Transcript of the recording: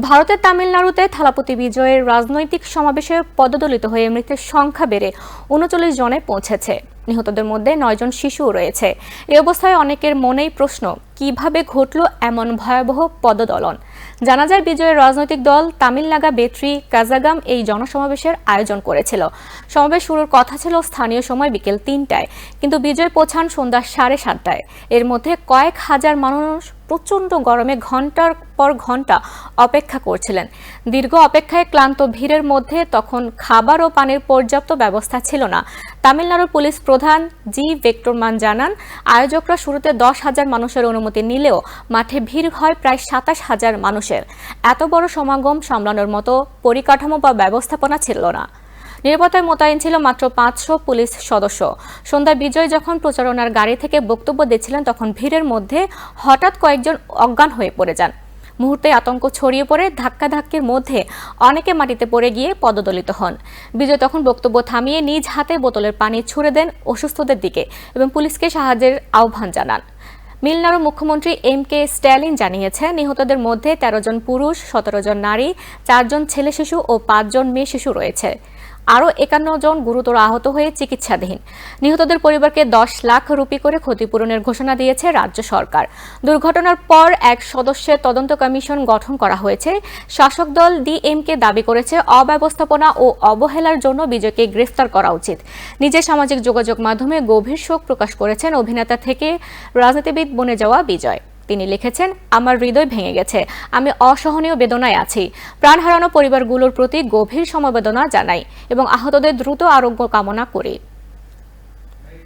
ভারতের তামিলনাড়ুতে থালাপতি বিজয়ের রাজনৈতিক সমাবেশে পদদলিত হয়ে মৃতের সংখ্যা বেড়ে উনচল্লিশ জনে পৌঁছেছে। নিহতদের মধ্যে নয়জন শিশুও রয়েছে। এ অবস্থায় অনেকের মনেই প্রশ্ন, কীভাবে ঘটল এমন ভয়াবহ পদদলন? জানা যায় বিজয়ের রাজনৈতিক দল তামিলনাগা বেত্রি কাজাগাম এই জনসমাবেশের আয়োজন করেছিল। সমাবেশ শুরুর কথা ছিল স্থানীয় সময় বিকেল তিনটায়, কিন্তু বিজয় পৌঁছান সন্ধ্যা সাড়ে সাতটায়। এর মধ্যে কয়েক হাজার মানুষ প্রচণ্ড গরমে ঘণ্টার পর ঘণ্টা অপেক্ষা করছিলেন। দীর্ঘ অপেক্ষায় ক্লান্ত ভিড়ের মধ্যে তখন খাবার ও পানির পর্যাপ্ত ব্যবস্থা ছিল না। তামিলনাড়ুর পুলিশ প্রধান জি ভেক্টরমান জানান, আয়োজকরা শুরুতে দশ হাজার মানুষের অনুমতি নিলেও মাঠে ভিড় হয় প্রায় সাতাশ হাজার মানুষের। এত বড় সমাগম সামলানোর মতো পরিকাঠামো বা ব্যবস্থাপনা ছিল না। নিরাপত্তায় মোতায়েন ছিল মাত্র পাঁচশো পুলিশ সদস্য। সন্ধ্যায় বিজয় যখন প্রচারণার গাড়ি থেকে বক্তব্য দিচ্ছিলেন, তখন ভিড়ের মধ্যে হঠাৎ কয়েকজন অজ্ঞান হয়ে পড়ে যান। মুহূর্তে আতঙ্ক ছড়িয়ে পড়ে, ধাক্কাধাক্কির মধ্যে অনেকে মাটিতে পড়ে গিয়ে পদদলিত হন। বিজয় তখন বক্তব্য থামিয়ে নিজ হাতে বোতলের পানি ছুড়ে দেন অসুস্থদের দিকে এবং পুলিশকে সাহায্যের আহ্বান জানান। মিলনাড়ু মুখ্যমন্ত্রী এম কে স্ট্যালিন জানিয়েছেন, নিহতদের মধ্যে তেরো জন পুরুষ, সতেরো জন নারী, চারজন ছেলে শিশু ও পাঁচজন মেয়ে শিশু রয়েছে। আরও একান্ন জন গুরুতর আহত হয়ে চিকিৎসাধীন। নিহতদের পরিবারকে দশ লাখ রুপি করে ক্ষতিপূরণের ঘোষণা দিয়েছে রাজ্য সরকার। দুর্ঘটনার পর এক সদস্যের তদন্ত কমিশন গঠন করা হয়েছে। শাসক দল ডিএমকে দাবি করেছে অব্যবস্থাপনা ও অবহেলার জন্য বিজয়কে গ্রেফতার করা উচিত। নিজের সামাজিক যোগাযোগ মাধ্যমে গভীর শোক প্রকাশ করেছেন অভিনেতা থেকে রাজনীতিবিদ বনে যাওয়া বিজয়। তিনি লিখেছেন, আমার হৃদয় ভেঙে গেছে। আমি অসহনীয় বেদনায় আছি। প্রাণ হারানো পরিবারগুলোর প্রতি গভীর সমবেদনা জানাই এবং আহতদের দ্রুত আরোগ্য কামনা করি।